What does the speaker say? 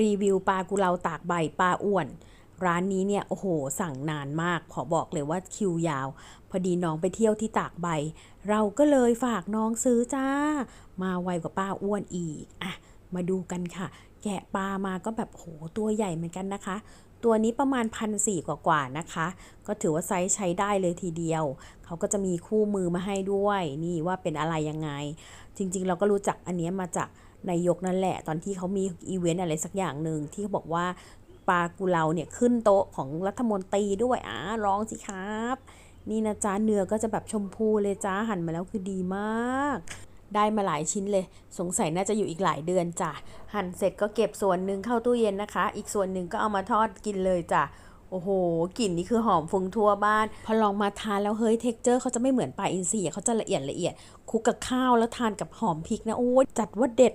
รีวิวปลากุเลาตากใบปลาอ้วน ร้านนี้เนี่ยโอ้โห สั่งนานมาก ขอบอกเลยว่าคิวยาว พอดีน้องไปเที่ยวที่ตากใบ เราก็เลยฝากน้องซื้อจ้า มาไวกว่าป้าอ้วนอีก อะ มาดูกันค่ะ แกะปลามาก็แบบโหตัวใหญ่เหมือนกันนะคะ ตัวนี้ประมาณพันสี่กว่าๆนะคะ ก็ถือว่าไซส์ใช้ได้เลยทีเดียว เขาก็จะมีคู่มือมาให้ด้วยนี่ว่าเป็นอะไรยังไง จริงๆ เราก็รู้จักอันนี้มาจากนายกนั่นแหละ ตอนที่เขามีอีเวนต์อะไรสักอย่างหนึ่งที่เขาบอกว่าปลากุเลาเนี่ยขึ้นโต๊ะของรัฐมนตรีด้วยอ่าร้องสิครับ นี่นะจ๊ะเนื้อก็จะแบบชมพูเลยจ้าหั่นมาแล้วคือดีมาก ได้มาหลายชิ้นเลย สงสัยน่าจะอยู่อีกหลายเดือนจ้ะ หั่นเสร็จก็เก็บส่วนหนึ่งเข้าตู้เย็นนะคะ อีกส่วนหนึ่งก็เอามาทอดกินเลยจ้ะโอ้โห กลิ่นนี่คือหอมฟุ้งทั่วบ้าน พอลองมาทานแล้วเฮ้ยเท็กเจอร์เขาจะไม่เหมือนปลาอินทรีย์เขาจะละเอียดละเอียด คุกกับข้าวแล้วทานกับหอมพริกนะ โอ้จัดว่าเด็ด